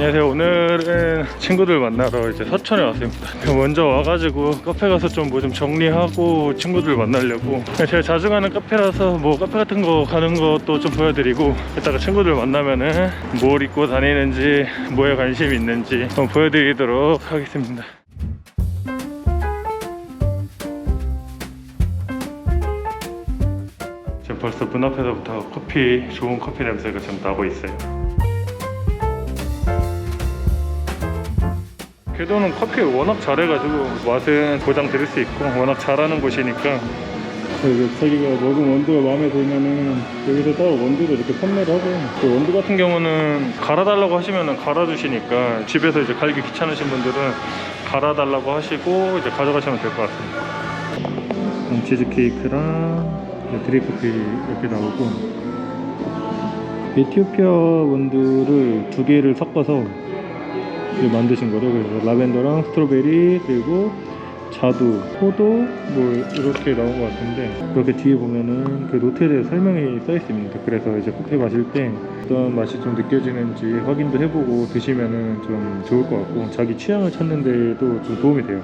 안녕하세요. 오늘은 친구들 만나러 이제 서천에 왔습니다. 먼저 와가지고 카페 가서 좀 뭐 좀 정리하고 친구들 만나려고. 제가 자주 가는 카페라서 뭐 카페 같은 거 가는 것도 좀 보여드리고 이따가 친구들 만나면은 뭘 입고 다니는지 뭐에 관심이 있는지 한번 보여드리도록 하겠습니다. 지금 벌써 문 앞에서부터 커피 좋은 커피 냄새가 좀 나고 있어요. 궤도는 커피 워낙 잘해가지고 맛은 보장 드릴 수 있고 워낙 잘하는 곳이니까. 자기가 먹은 원두가 마음에 들면은 여기서 따로 원두도 이렇게 판매를 하고. 그 원두 같은 경우는 갈아달라고 하시면은 갈아주시니까 집에서 이제 갈기 귀찮으신 분들은 갈아달라고 하시고 이제 가져가시면 될 것 같습니다. 음, 치즈 케이크랑 드립커피 이렇게 나오고. 에티오피아 원두를 두 개를 섞어서 만드신 거죠. 그래서 라벤더랑 스트로베리 그리고 자두, 포도 뭐 이렇게 나온 것 같은데 그렇게 뒤에 보면은 그 노트에 대해 설명이 써 있습니다. 그래서 이제 커피 마실 때 어떤 맛이 좀 느껴지는지 확인도 해보고 드시면은 좀 좋을 것 같고 자기 취향을 찾는 데도 좀 도움이 돼요.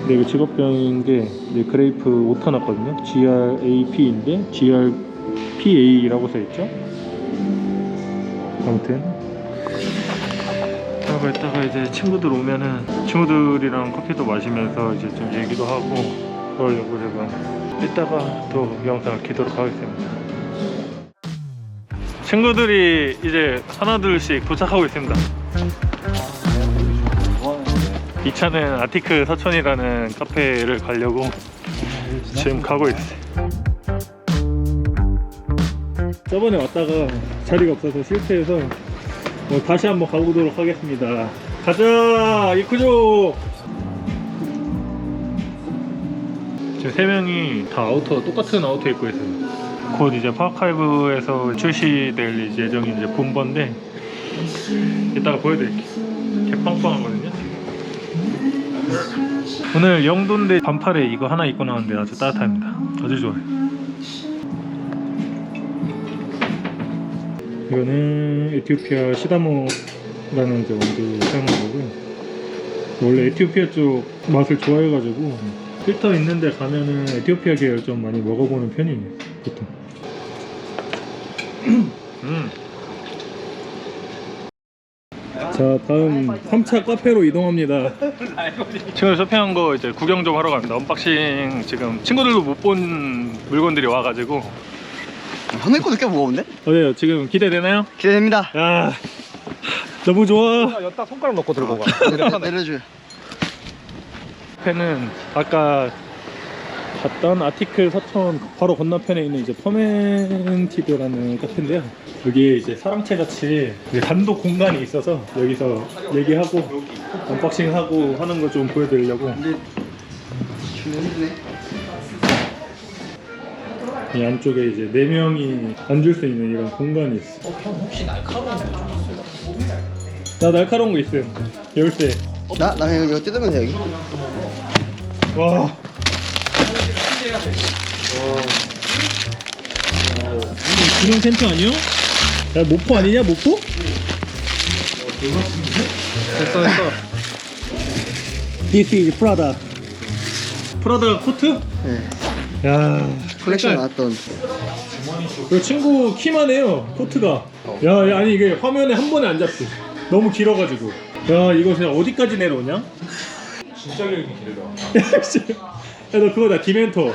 근데 이거 직업병인 게 그레이프 오타 났거든요. GRAP인데 GRPA라고 써 있죠. 아무튼 그러고 있다가 이제 친구들 오면은 친구들이랑 커피도 마시면서 이제 좀 얘기도 하고 그러려고 제가 이따가 또 영상을 키도록 하겠습니다. 친구들이 이제 하나둘씩 도착하고 있습니다. 이 차는 아티크 서천이라는 카페를 가려고 지금 가고 있어요. 저번에 왔다가 자리가 없어서 실패해서 뭐 다시 한번 가보도록 하겠습니다. 가자 이쿠조. 지금 세 명이 다 아우터 똑같은 아우터 입고 있어요. 곧 이제 파카이브에서 출시될 예정인 이제 본번데 이따가 보여드릴게요. 개빵빵하거든요. 오늘 영도인데 반팔에 이거 하나 입고 나왔는데 아주 따뜻합니다. 아주 좋아요. 이거는 에티오피아 시다모라는 이제 원두 사용한 거고요. 원래 에티오피아 쪽 맛을 좋아해가지고 필터 있는데 가면은 에티오피아 계열 좀 많이 먹어보는 편이에요. 보통. 음. 자 다음 3차 카페로 이동합니다 친구들 쇼핑한 거 이제 구경 좀 하러 갑니다 언박싱 지금 친구들도 못 본 물건들이 와가지고 형네 거 느껴 무거운데? 어때요 지금 기대되나요? 기대됩니다. 야 너무 좋아 여기다 손가락 넣고 들고 가. 내려, 내려줘요. 카페는 아까 갔던 아티클 서천 바로 건너편에 있는 이제 퍼멘티드라는 카페인데요. 여기에 이제 사랑채 같이 단독 공간이 있어서 여기서 얘기하고 언박싱하고 하는 거 좀 보여드리려고 이 안쪽에 이제 네 명이 앉을 수 있는 이런 공간이 있어. 형 혹시 날카로운 거 주셨어요? 나 날카로운 거 있어요. 열쇠. 나, 나 그냥 이거 뜯으면 돼, 여기. 와. 이거 기능 센터 아니야? 야 모포 아니냐 모포? 됐어 됐어. This is Prada. 프라다 코트? 네. 야. 컬렉션. 나왔던. 그 친구 키만 해요 코트가. 야, 야, 아니 이게 화면에 한 번에 안 잡지. 너무 길어가지고. 야 이거 그냥 어디까지 내려오냐? 진짜 길게 길다. 야너 그거다 디멘토.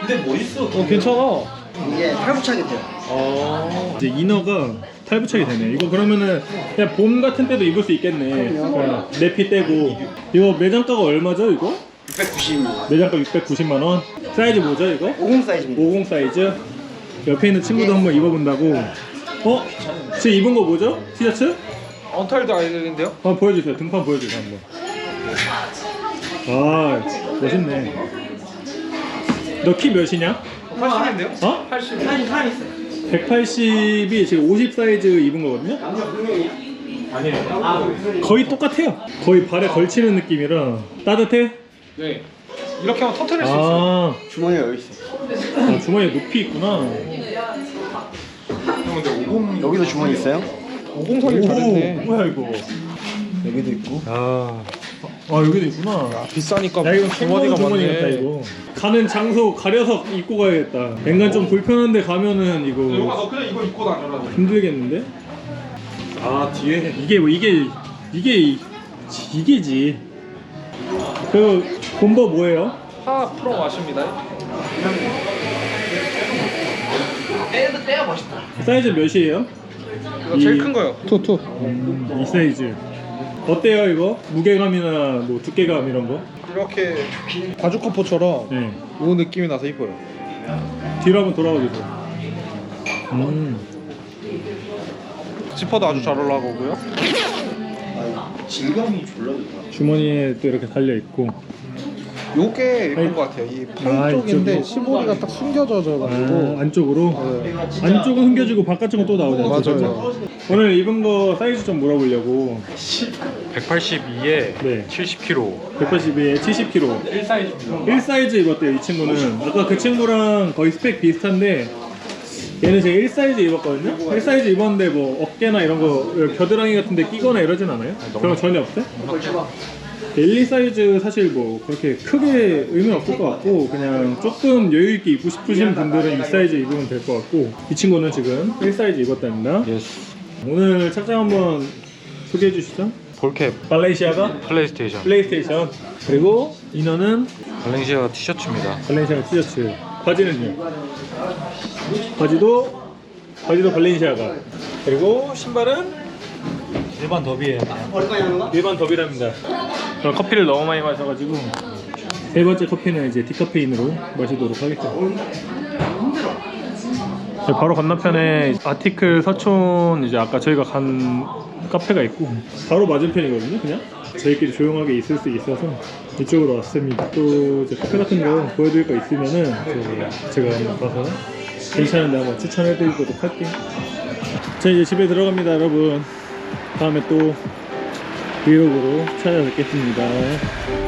근데 뭐 있어? 어 괜찮아. 이게 탈부착이 돼요. 어. 이제 이너가 탈부착이 되네. 이거 그러면은 그냥 봄 같은 때도 입을 수 있겠네. 그냥 내피 떼고. 이거 매장가가 얼마죠 이거? 690입니다. 매장가 690만 원. 사이즈 뭐죠 이거? 50 사이즈입니다. 50 사이즈. 옆에 있는 친구도 한번 입어본다고. 어? 지금 입은 거 뭐죠? 티셔츠? 언탈드 아이들인데요? 한번 보여주세요. 등판 보여주세요 한번. 아 멋있네. 너 키 몇이냐? 80인데요? 어? 80. 180이 지금 50 사이즈 입은 거거든요? 아니에요. 거의 똑같아요. 거의 발에 걸치는 느낌이라 따뜻해? 네. 이렇게 하면 터트릴 수 있어. 아, 주머니가 여기 있어. 아 주머니에 높이 있구나. 형 근데 50 여기도 주머니 있어요? 오공 살기 잘했네. 뭐야 이거? 여기도 있고. 아, 아 여기도 있구나. 비싸니까 야 이거 주머니가 캥거루 주머니 많네. 같다 이거. 가는 장소 가려서 입고 가야겠다. 앵간 좀 불편한데 가면은 이거 너 그냥 이거 입고 다녀라. 힘들겠는데? 아 뒤에 이게 뭐 이게 이게 이게지. 그 본버 뭐예요? 파 프로 마십니다. 떼도 떼야 멋있다. 사이즈 몇이에요? 이거 제일 큰 거요. 투투. 음, 이 사이즈. 어때요 이거? 무게감이나 뭐 두께감 이런 거? 이렇게 바주 커퍼처럼 네. 이 느낌이 나서 이뻐요. 뒤로 한번 돌아가 주세요. 음. 지퍼도 아주 잘 올라가고요. 아, 질감이 졸라 좋다. 주머니에 또 이렇게 달려 있고. 요게 아니, 것 같아요. 이 아, 팔 쪽인데 이쪽으로? 시보리가 딱 숨겨져가지고. 아, 안쪽으로. 네. 안쪽은 숨겨지고 바깥쪽은 또 나오잖아요. 맞아요. 오늘 입은 거 사이즈 좀 물어보려고. 182에 네. 70kg 182에 70kg. 1 사이즈입니다 1 사이즈 입었대요 이 친구는. 아까 그 친구랑 거의 스펙 비슷한데 얘는 제가 1 사이즈 입었거든요. 1 사이즈 입었는데 뭐 어깨나 이런 거 겨드랑이 같은 데 끼거나 이러진 않아요? 그런 거 전혀 없어요? 1, 2 사이즈 사실 뭐 그렇게 크게 의미 없을 것 같고 그냥 조금 여유 있게 입고 싶으신 분들은 2 사이즈 입으면 될 것 같고 이 친구는 지금 1 사이즈 입었답니다. 예스 오늘 착장 한번 소개해 주시죠. 볼캡. 발렌시아가? 플레이스테이션. 플레이스테이션. 그리고 이너는? 발렌시아가 티셔츠입니다. 발렌시아가 티셔츠. 바지는요? 바지도 바지도 발렌시아가. 그리고 신발은 일반 거? 일반 더비랍니다 저는 커피를 너무 많이 마셔가지고 세 번째 커피는 이제 디카페인으로 마시도록 하겠습니다. 네, 바로 건너편에 아티클 서촌 이제 아까 저희가 간 카페가 있고 바로 맞은편이거든요 그냥. 저희끼리 조용하게 있을 수 있어서 이쪽으로 왔습니다. 또 이제 카페 같은 거 보여드릴 거 있으면은 제가, 한번 가서 괜찮은데 한번 추천해 드리도록 할게요. 자 이제 집에 들어갑니다 여러분. 다음에 또 브이로그로 찾아뵙겠습니다